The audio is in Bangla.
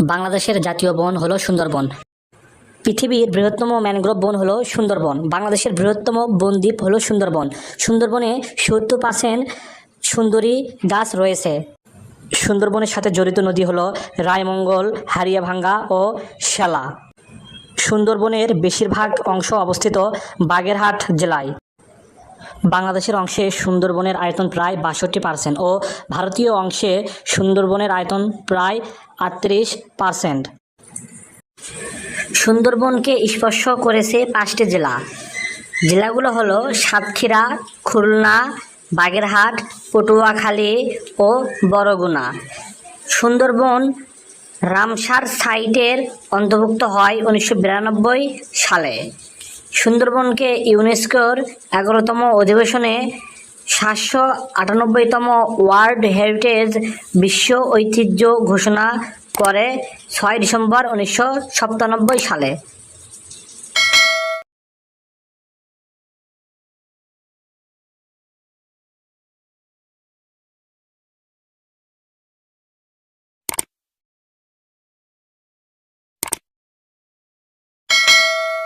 বাংলাদেশের জাতীয় বন হলো সুন্দরবন। পৃথিবীর বৃহত্তম ম্যানগ্রোভ বন হলো সুন্দরবন। বাংলাদেশের বৃহত্তম বনদ্বীপ হলো সুন্দরবন। সুন্দরবনে সত্তর পার্সেন্ট সুন্দরী গাছ রয়েছে। সুন্দরবনের সাথে জড়িত নদী হলো রায়মঙ্গল, হারিয়াভাঙ্গা ও শ্যালা। সুন্দরবনের বেশিরভাগ অংশ অবস্থিত বাগেরহাট জেলায়। বাংলাদেশের অংশে সুন্দরবনের আয়তন প্রায় বাষট্টি পার্সেন্ট ও ভারতীয় অংশে সুন্দরবনের আয়তন প্রায় আটত্রিশ পার্সেন্ট। সুন্দরবনকে স্পর্শ করেছে পাঁচটি জেলা। জেলাগুলো হলো সাতক্ষীরা, খুলনা, বাগেরহাট, পটুয়াখালী ও বরগুনা। সুন্দরবন রামসার সাইটের অন্তর্ভুক্ত হয় উনিশশো বিরানব্বই সালে। সুন্দরবনকে ইউনেস্কোর এগারোতম অধিবেশনে সাতশো আটানব্বইতম ওয়ার্ল্ড হেরিটেজ বিশ্ব ঐতিহ্য ঘোষণা করে ছয় ডিসেম্বর উনিশশো সাতানব্বই সালে।